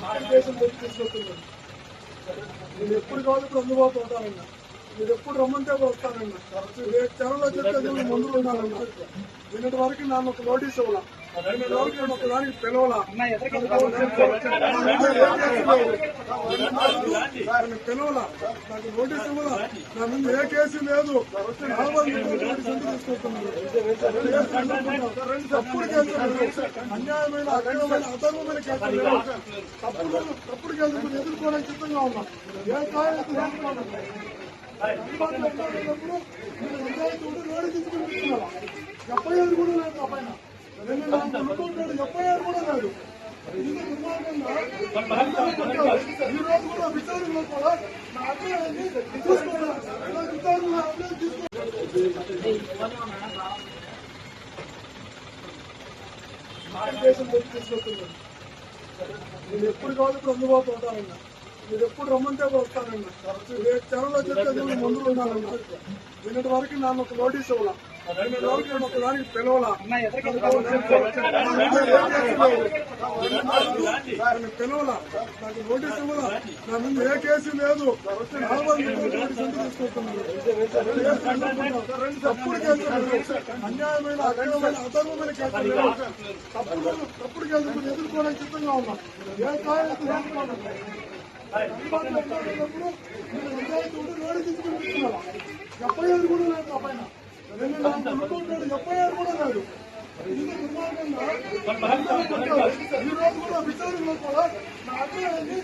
భారతదేశం తీసుకొస్తున్నాను నేను ఎప్పుడు కావాలి ఇప్పుడు అందుబాటులో ఉంటానన్నా మీరు ఎప్పుడు రమ్మంటే వస్తానన్నా రేపు తెరలో చెప్తే ముందు ఉండాలన్నా నిన్నటి వరకు నన్ను ఒక నోటీస్ ఇవ్వాలి నాకు నోటీస్ ఇవ్వాలా నా ముందు ఏ కేసు లేదు తప్పుడు కేసులు అన్యాయమైన అక్రమమైన అధర్మమైన కేసులు తప్పుడు తప్పుడు కేసులు ఎదుర్కోవడానికి సిద్ధంగా ఉన్నా ఏ కారణం మీరు రోడ్డు తీసుకుని కూర్చున్నారా? కూడా లేదు నా పైన నిన్న నాకు అనుకుంటున్నాడు ఎఫ్ఐఆర్ కూడా కాదు దుర్మార్గంగా ఈ రోజు కూడా విచారణ కూడా నా అభిప్రాయాన్ని నా అభిప్రాయం భారతదేశం తీసుకొస్తున్నాను నేను ఎప్పుడు కావాలి అందుబాటు అందుబాటులో ఉంటానన్నా. మీరు ఎప్పుడు రమ్మంటే వస్తానన్నా. రేపు తెరలో చెప్తే ముందు ఉండాలన్నా నిన్నటి వరకు నన్ను ఒక నోటీస్ ఇవ్వాలి. నిన్నటి నాకు నోటీస్ ఇవ్వాలా నా ముందు ఏ కేసు లేదు తప్పుడు కేసులు అన్యాయమైన అక్రమమైన అధర్మమైన కేసులు తప్పుడు తప్పుడు కేసులు ఎదుర్కోవడానికి సిద్ధంగా ఉన్నాం ఏ కారణం ఎదుర్కోవడం అందుబాటులో ఉన్నప్పుడు మీరు పంచాయతీ ఉంటే రోడ్డు అనుకుంటున్నాడు ఎఫ్ఐఆర్ కూడా కాదు ఇది దుర్మార్గంగా ఈ రోజు కూడా విచారణ కూడా నా అభిప్రాయాన్ని